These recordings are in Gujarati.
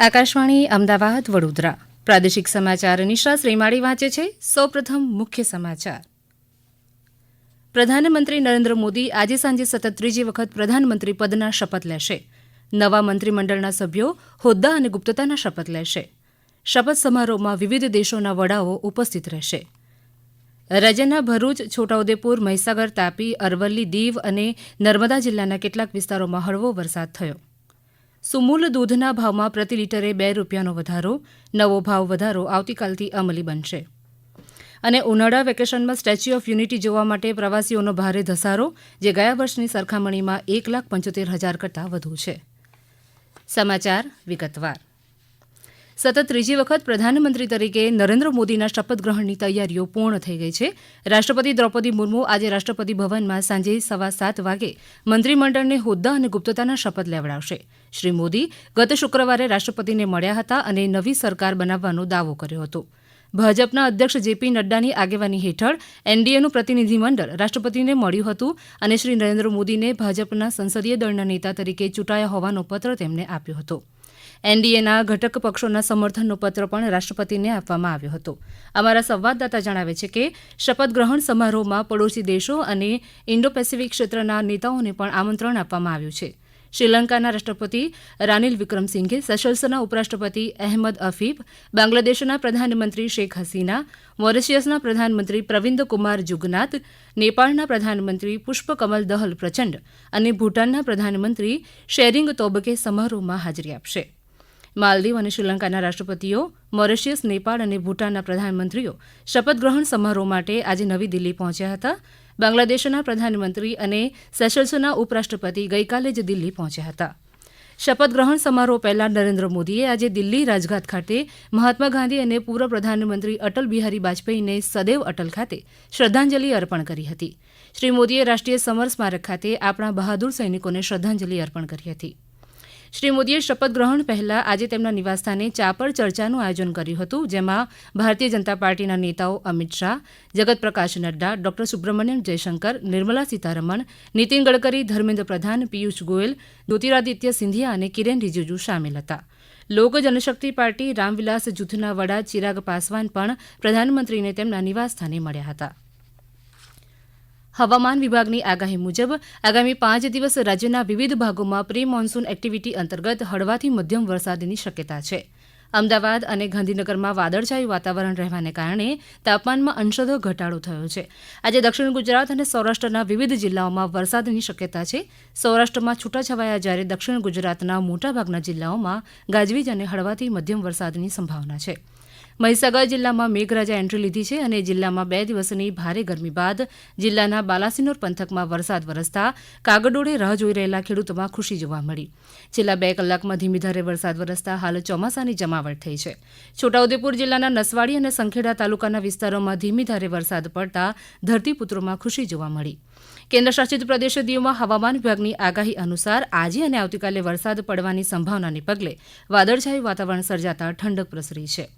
આકાશવાણી અમદાવાદ, વડોદરા. પ્રાદેશિક સમાચાર નિશા શ્રીમાળી વાંચે છે. સૌપ્રથમ મુખ્ય સમાચાર. પ્રધાનમંત્રી નરેન્દ્ર મોદી આજે સાંજે સતત ત્રીજી વખત પ્રધાનમંત્રી પદના શપથ લેશે. નવા મંત્રીમંડળના સભ્યો હોદ્દા અને ગુપ્તતાના શપથ લેશે. શપથ સમારોહમાં વિવિધ દેશોના વડાઓ ઉપસ્થિત રહેશે. રાજ્યના ભરૂચ, છોટાઉદેપુર, મહીસાગર, તાપી, અરવલ્લી, દીવ અને નર્મદા જિલ્લાના કેટલાક વિસ્તારોમાં હળવો વરસાદ થયો. સુમૂલ દૂધના ભાવમાં પ્રતિ લીટરે બે રૂપિયાનો વધારો, નવો ભાવ વધારો આવતીકાલથી અમલી બનશે. અને ઉનાળા વેકેશનમાં સ્ટેચ્યુ ઓફ યુનિટી જોવા માટે પ્રવાસીઓનો ભારે ધસારો, જે ગયા વર્ષની સરખામણીમાં એક લાખ પંચોતેર હજાર કરતાં વધુ છે. સમાચાર વિગતવાર. સતત ત્રીજી વખત પ્રધાનમંત્રી તરીકે નરેન્દ્ર મોદીના શપથ ગ્રહણની તૈયારીઓ પૂર્ણ થઈ ગઈ છે. રાષ્ટ્રપતિ દ્રૌપદી મુર્મુ આજે રાષ્ટ્રપતિ ભવનમાં સાંજે સવા સાત વાગે મંત્રીમંડળને હોદ્દા અને ગુપ્તતાના શપથ લેવડાવશે. શ્રી મોદી ગત શુક્રવારે રાષ્ટ્રપતિને મળ્યા હતા અને નવી સરકાર બનાવવાનો દાવો કર્યો હતો. ભાજપના અધ્યક્ષ જેપી નડ્ડાની આગેવાની હેઠળ એનડીએનું પ્રતિનિધિમંડળ રાષ્ટ્રપતિને મળ્યું હતું અને શ્રી નરેન્દ્ર મોદીને ભાજપના સંસદીય દળના નેતા તરીકે ચૂંટાયા હોવાનો પત્ર તેમને આપ્યો હતો. એનડીએના ઘટક પક્ષોના સમર્થનનો પત્ર પણ રાષ્ટ્રપતિને આપવામાં આવ્યો હતો. અમારા સંવાદદાતા જણાવે છે કે, શપથ ગ્રહણ સમારોહમાં પડોશી દેશો અને ઇન્ડો પેસિફિક ક્ષેત્રના નેતાઓને પણ આમંત્રણ આપવામાં આવ્યું છે. શ્રીલંકાના રાષ્ટ્રપતિ રાનિલ વિક્રમસિંઘે સેશલ્સના ઉપરાષ્ટ્રપતિ અહેમદ અફીફ, બાંગ્લાદેશના પ્રધાનમંત્રી શેખ હસીના, મોરિશિયસના પ્રધાનમંત્રી પ્રવિન્દ કુમાર જુગનાથ, નેપાળના પ્રધાનમંત્રી પુષ્પકમલ દહલ પ્રચંડ અને ભૂટાનના પ્રધાનમંત્રી શેરિંગ તોબકે સમારોહમાં હાજરી આપશે. માલદીવ અને શ્રીલંકાના રાષ્ટ્રપતિઓ, મોરિશિયસ, નેપાળ અને ભૂટાનના પ્રધાનમંત્રીઓ શપથગ્રહણ સમારોહ માટે આજે નવી દિલ્હી પહોંચ્યા હતા. બાંગ્લાદેશના પ્રધાનમંત્રી અને સેશલ્સના ઉપરાષ્ટ્રપતિ ગઈકાલે જ દિલ્હી પહોંચ્યા હતા. શપથ ગ્રહણ સમારોહ પહેલા નરેન્દ્ર મોદીએ આજે દિલ્હી રાજઘાટ ખાતે મહાત્મા ગાંધી અને પૂર્વ પ્રધાનમંત્રી અટલ બિહારી વાજપેયીને સદૈવ અટલ ખાતે શ્રદ્ધાંજલિ અર્પણ કરી હતી. શ્રી મોદીએ રાષ્ટ્રીય સમર સ્મારક ખાતે આપણા બહાદુર સૈનિકોને શ્રદ્ધાંજલિ અર્પણ કરી હતી. શ્રી મોદીએ શપથ ગ્રહણ પહેલા આજે તેમના નિવાસસ્થાને ચા પર ચર્ચાનું આયોજન કર્યું હતું, જેમાં ભારતીય જનતા પાર્ટીના નેતાઓ અમિત શાહ જગત પ્રકાશ નડ્ડા, ડોક્ટર સુબ્રમણ્યમ જયશંકર, નિર્મલા સીતારમણ, નીતિન ગડકરી, ધર્મેન્દ્ર પ્રધાન, પિયુષ ગોયલ, જ્યોતિરાદિત્ય સિંધિયા અને કિરેન રિજિજુ સામેલ હતા. લોક જનશક્તિ પાર્ટી રામવિલાસ જૂથના વડા ચિરાગ પાસવાન પણ પ્રધાનમંત્રીને તેમના નિવાસસ્થાને મળ્યા હતા. હવામાન વિભાગની આગાહી મુજબ, આગામી પાંચ દિવસ રાજ્યના વિવિધ ભાગોમાં પ્રી મોન્સૂન એક્ટિવિટી અંતર્ગત હળવાથી મધ્યમ વરસાદની શક્યતા છે. અમદાવાદ અને ગાંધીનગરમાં વાદળછાયું વાતાવરણ રહેવાને કારણે તાપમાનમાં અંશતઃ ઘટાડો થયો છે. આજે દક્ષિણ ગુજરાત અને સૌરાષ્ટ્રના વિવિધ જિલ્લાઓમાં વરસાદની શક્યતા છે. સૌરાષ્ટ્રમાં છૂટાછવાયા જ્યારે દક્ષિણ ગુજરાતના મોટાભાગના જિલ્લાઓમાં ગાજવીજ અને હળવાથી મધ્યમ વરસાદની સંભાવના છે. મહીસાગર જિલ્લામાં મેઘરાજા એન્ટ્રી લીધી છે અને જિલ્લામાં બે દિવસની ભારે ગરમી બાદ જિલ્લાના બાલાસિનોર પંથકમાં વરસાદ વરસતા કાગડોળે રાહ જોઈ રહેલા ખેડૂતોમાં ખુશી જોવા મળી. છેલ્લા બે કલાકમાં ધીમી ધારે વરસાદ વરસતા હાલ ચોમાસાની જમાવટ થઈ છે. છોટાઉદેપુર જિલ્લાના નસવાડી અને સંખેડા તાલુકાના વિસ્તારોમાં ધીમી ધારે વરસાદ પડતા ધરતીપુત્રોમાં ખુશી જોવા મળી. કેન્દ્રશાસિત પ્રદેશ દીવમાં હવામાન વિભાગની આગાહી અનુસાર આજે અને આવતીકાલે વરસાદ પડવાની સંભાવનાને પગલે વાદળછાયું વાતાવરણ સર્જાતા ઠંડક પ્રસરી છે.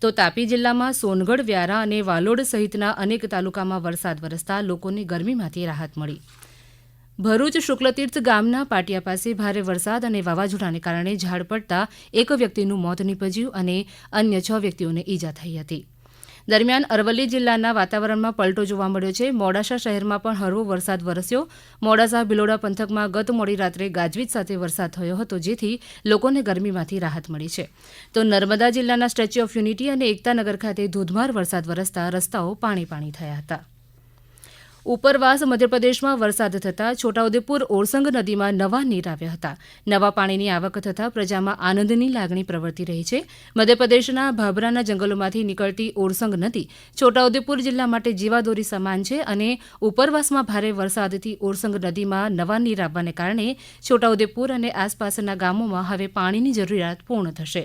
તો તાપી જિલ્લામાં સોનગઢ, વ્યારા અને વાલોડ સહિતના અનેક તાલુકામાં વરસાદ વરસતા લોકોને ગરમીમાંથી રાહત મળી. ભરૂચ શુક્લતીર્થ ગામના પાટિયા પાસે ભારે વરસાદ અને વાવાઝોડાને કારણે ઝાડ પડતા એક વ્યક્તિનું મોત નીપજ્યું અને અન્ય છ વ્યક્તિઓને ઈજા થઈ હતી. દરમિયાન અરવલ્લી જિલ્લાના વાતાવરણમાં પલટો જોવા મળ્યો છે. મોડાસા શહેરમાં પણ હળવો વરસાદ વરસ્યો. મોડાસા ભિલોડા પંથકમાં ગત મોડી રાત્રે ગાજવીજ સાથે વરસાદ થયો હતો, જેથી લોકોને ગરમીમાંથી રાહત મળી છે. તો નર્મદા જિલ્લાના સ્ટેચ્યુ ઓફ યુનિટી અને એકતાનગર ખાતે ધોધમાર વરસાદ વરસતા રસ્તાઓ પાણી પાણી થયા હતા. ઉપરવાસ મધ્યપ્રદેશમાં વરસાદ થતાં છોટાઉદેપુર ઓરસંગ નદીમાં નવા નીર આવ્યા હતા. નવા પાણીની આવક થતાં પ્રજામાં આનંદની લાગણી પ્રવર્તી રહી છે. મધ્યપ્રદેશના ભાભરાના જંગલોમાંથી નીકળતી ઓરસંગ નદી છોટાઉદેપુર જિલ્લા માટે જીવાદોરી સમાન છે અને ઉપરવાસમાં ભારે વરસાદથી ઓરસંગ નદીમાં નવા નીર આવવાને કારણે છોટાઉદેપુર અને આસપાસના ગામોમાં હવે પાણીની જરૂરિયાત પૂર્ણ થશે.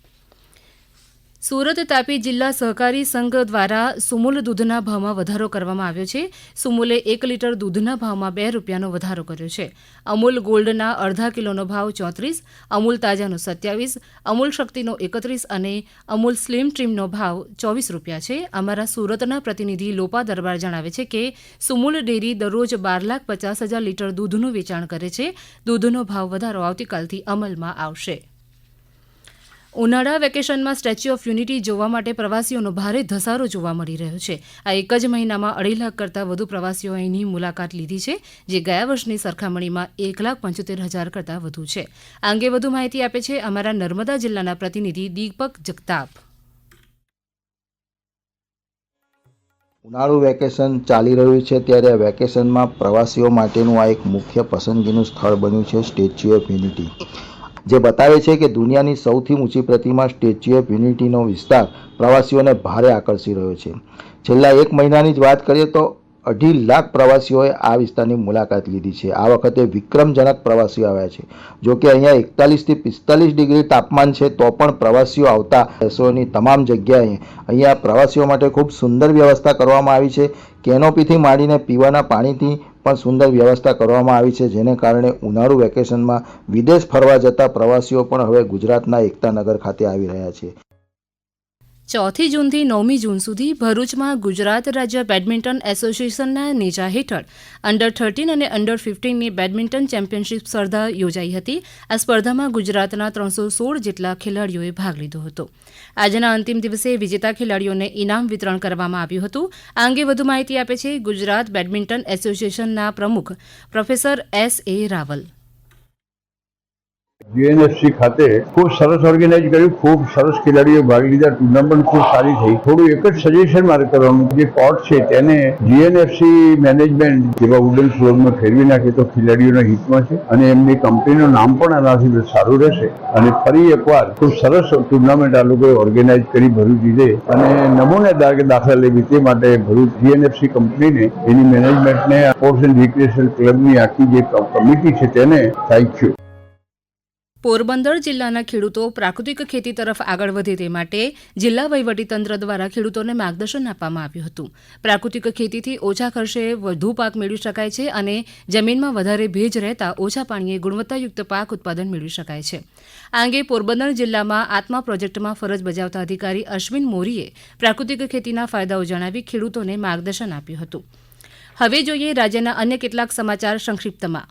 સુરત તાપી જિલ્લા સહકારી સંઘ દ્વારા સુમૂલ દૂધના ભાવમાં વધારો કરવામાં આવ્યો છે. સુમૂલે એક લીટર દૂધના ભાવમાં બે રૂપિયાનો વધારો કર્યો છે. અમૂલ ગોલ્ડના અડધા કિલોનો ભાવ ચોત્રીસ, અમૂલ તાજાનો સત્યાવીસ, અમૂલ શક્તિનો એકત્રીસ અને અમૂલ સ્લિમ ટ્રીમનો ભાવ ચોવીસ રૂપિયા છે. અમારા સુરતના પ્રતિનિધિ લોપા દરબાર જણાવે છે કે સુમૂલ ડેરી દરરોજ બાર લાખ પચાસ હજાર લીટર દૂધનું વેચાણ કરે છે. દૂધનો ભાવ વધારો આવતીકાલથી અમલમાં આવશે. ઉનાળા વેકેશનમાં સ્ટેચ્યુ ઓફ યુનિટી જોવા માટે પ્રવાસીઓનો ભારે ધસારો જોવા મળી રહ્યો છે. આ એક જ મહિનામાં અઢી લાખ કરતાં વધુ પ્રવાસીઓ અહીંની મુલાકાત લીધી છે, જે ગયા વર્ષની સરખામણીમાં એક લાખ પંચોતેર હજાર કરતાં વધુ છે. આ અંગે વધુ માહિતી આપે છે અમારા નર્મદા જિલ્લાના પ્રતિનિધિ દીપક જગતાપ. ઉનાળુ વેકેશન ચાલી રહ્યું છે ત્યારે વેકેશનમાં પ્રવાસીઓ માટેનું આ એક મુખ્ય પસંદગીનું સ્થળ બન્યું છે સ્ટેચ્યુ ઓફ યુનિટી. જે બતાવે છે કે દુનિયાની સૌથી ઊંચી પ્રતિમા સ્ટેચ્યુ ઓફ યુનિટીનો વિસ્તાર પ્રવાસીઓને ભારે આકર્ષી રહ્યો છે. છેલ્લા એક મહિનાની જ વાત કરીએ તો અઢી લાખ પ્રવાસીઓએ આ વિસ્તારની મુલાકાત લીધી છે. આ વખતે વિક્રમજનક પ્રવાસીઓ આવ્યા છે. જો કે અહીંયા એકતાલીસથી પિસ્તાલીસ ડિગ્રી તાપમાન છે, તો પણ પ્રવાસીઓ આવતા દેશોની તમામ જગ્યાએ અહીંયા પ્રવાસીઓ માટે ખૂબ સુંદર વ્યવસ્થા કરવામાં આવી છે. કેનોપીથી માંડીને પીવાના પાણીથી પણ સુંદર વ્યવસ્થા કરવામાં આવી છે, જેને કારણે ઉનાળુ વેકેશનમાં વિદેશ ફરવા જતા પ્રવાસીઓ પણ હવે ગુજરાતના એકતાનગર ખાતે આવી રહ્યા છે. ચોથી જૂનથી નવમી જૂન સુધી ભરૂચમાં ગુજરાત રાજ્ય બેડમિન્ટન એસોસિએશનના નેજા હેઠળ અંડર થર્ટીન અને અંડર ફિફ્ટીનની બેડમિન્ટન ચેમ્પિયનશિપ સ્પર્ધા યોજાઈ હતી. આ સ્પર્ધામાં ગુજરાતના ત્રણસો સોળ જેટલા ખેલાડીઓએ ભાગ લીધો હતો. આજના અંતિમ દિવસે વિજેતા ખેલાડીઓને ઇનામ વિતરણ કરવામાં આવ્યું હતું. આ અંગે વધુ માહિતી આપે છે ગુજરાત બેડમિન્ટન એસોસિએશનના પ્રમુખ professor S A Raval. GNFC ખાતે ખૂબ સરસ ઓર્ગેનાઇઝ કર્યું, ખૂબ સરસ ખેલાડીઓ ભાગ લીધા ટુર્નામેન્ટ ખૂબ સારી થઈ. થોડું એક જ સજેશન મારે કરવાનું જે કોર્ટ છે તેને જીએનએફસી મેનેજમેન્ટ જેવા વુડન ફ્લોરમાં ફેરવી નાખે તો ખેલાડીઓના હિતમાં છે અને એમની કંપનીનું નામ પણ આનાથી સારું રહેશે. અને ફરી એકવાર ખૂબ સરસ ટુર્નામેન્ટ આ લોકોએ ઓર્ગેનાઇઝ કરી ભરૂચ દીધે અને નમૂનેદાર દાખલા લેવી તે માટે ભરૂચ જીએનએફસી કંપનીને એની મેનેજમેન્ટને સ્પોર્ટ્સ એન્ડ રિક્રિએશન ક્લબની આખી જે કમિટી છે તેને થેન્ક યુ પોરબંદર જિલ્લાના ખેડૂતો પ્રાકૃતિક ખેતી તરફ આગળ વધે તે માટે જિલ્લા વહીવટીતંત્ર દ્વારા ખેડૂતોને માર્ગદર્શન આપવામાં આવ્યું હતું. પ્રાકૃતિક ખેતીથી ઓછા ખર્ચે વધુ પાક મેળવી શકાય છે અને જમીનમાં વધારે ભેજ રહેતા ઓછા પાણીએ ગુણવત્તાયુક્ત પાક ઉત્પાદન મેળવી શકાય છે. આ અંગે પોરબંદર જિલ્લામાં આત્મા પ્રોજેક્ટમાં ફરજ બજાવતા અધિકારી અશ્વિન મોરીએ પ્રાકૃતિક ખેતીના ફાયદાઓ જણાવી ખેડૂતોને માર્ગદર્શન આપ્યું હતું. હવે જોઈએ રાજ્યના અન્ય કેટલાક સમાચાર સંક્ષિપ્તમાં.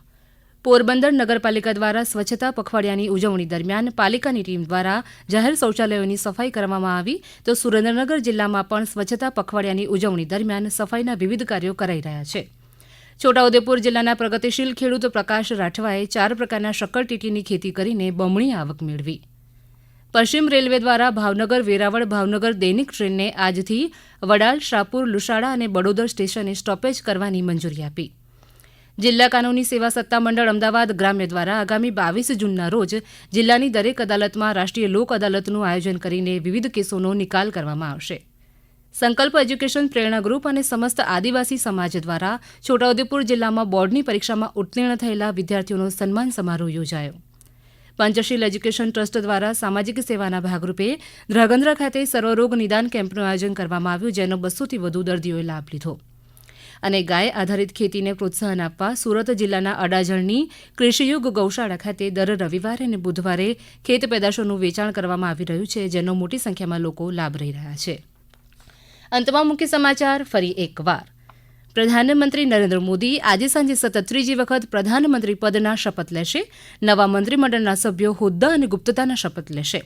પોરબંદર નગરપાલિકા દ્વારા સ્વચ્છતા પખવાડિયાની ઉજવણી દરમિયાન પાલિકાની ટીમ દ્વારા જાહેર શૌચાલયોની સફાઈ કરવામાં આવી તો સુરેન્દ્રનગર જિલ્લામાં પણ સ્વચ્છતા પખવાડિયાની ઉજવણી દરમિયાન સફાઈના વિવિધ કાર્યો કરાઈ રહ્યા છે. છોટાઉદેપુર જિલ્લાના પ્રગતિશીલ ખેડૂત પ્રકાશ રાઠવાએ ચાર પ્રકારના શક્કરટીટીની ખેતી કરીને બમણી આવક મેળવી. પશ્ચિમ રેલવે દ્વારા ભાવનગર, વેરાવળ, ભાવનગર દૈનિક ટ્રેનને આજથી વડાલ, શાહપુર, લુસાડા અને બડોદર સ્ટેશને સ્ટોપેજ કરવાની મંજૂરી આપી. જિલ્લા કાનૂની સેવા સત્તામંડળ અમદાવાદ ગ્રામ્ય દ્વારા આગામી બાવીસ જૂનના રોજ જિલ્લાની દરેક અદાલતમાં રાષ્ટ્રીય લોક અદાલતનું આયોજન કરીને વિવિધ કેસોનો નિકાલ કરવામાં આવશે. સંકલ્પ એજ્યુકેશન પ્રેરણા ગ્રુપ અને સમસ્ત આદિવાસી સમાજ દ્વારા છોટાઉદેપુર જિલ્લામાં બોર્ડની પરીક્ષામાં ઉત્તીર્ણ થયેલા વિદ્યાર્થીઓનો સન્માન સમારોહ યોજાયો. પંચશીલ એજ્યુકેશન ટ્રસ્ટ દ્વારા સામાજિક સેવાના ભાગરૂપે ધ્રાગંદ્રા ખાતે સર્વરોગ નિદાન કેમ્પનું આયોજન કરવામાં આવ્યું, જેનો બસોથી વધુ દર્દીઓએ લાભ લીધો. અને ગાય આધારિત ખેતીને પ્રોત્સાહન આપવા સુરત જિલ્લાના અડાજણની કૃષિયુગ ગૌશાળા ખાતે દર રવિવારે અને બુધવારે ખેત પેદાશોનું વેચાણ કરવામાં આવી રહ્યું છે, જેનો મોટી સંખ્યામાં લોકો લાભ લઈ રહ્યા છે. અંતમાં મુખ્ય સમાચાર, ફરી એકવાર. પ્રધાનમંત્રી નરેન્દ્ર મોદી આજે સાંજે સતત ત્રીજી વખત પ્રધાનમંત્રી પદના શપથ લેશે. નવા મંત્રીમંડળના સભ્યો હોદ્દા અને ગુપ્તતાના શપથ લેશે.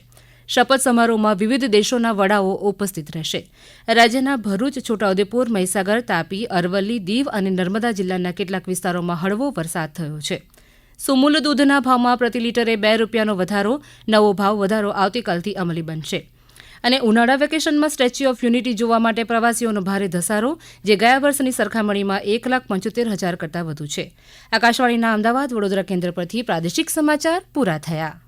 શપથ સમારોહમાં વિવિધ દેશોના વડાઓ ઉપસ્થિત રહેશે. રાજ્યના ભરૂચ, છોટાઉદેપુર, મહીસાગર, તાપી, અરવલ્લી, દીવ અને નર્મદા જિલ્લાના કેટલાક વિસ્તારોમાં હળવો વરસાદ થયો છે. સુમૂલ દૂધના ભાવમાં પ્રતિ લીટરે બે રૂપિયાનો વધારો, નવો ભાવ વધારો આવતીકાલથી અમલી બનશે. અને ઉનાળા વેકેશનમાં સ્ટેચ્યુ ઓફ યુનિટી જોવા માટે પ્રવાસીઓનો ભારે ધસારો, જે ગયા વર્ષની સરખામણીમાં એક લાખ પંચોતેર હજાર કરતાં વધુ છે. આકાશવાણીના અમદાવાદ વડોદરા કેન્દ્ર પરથી પ્રાદેશિક સમાચાર પૂરા થયા.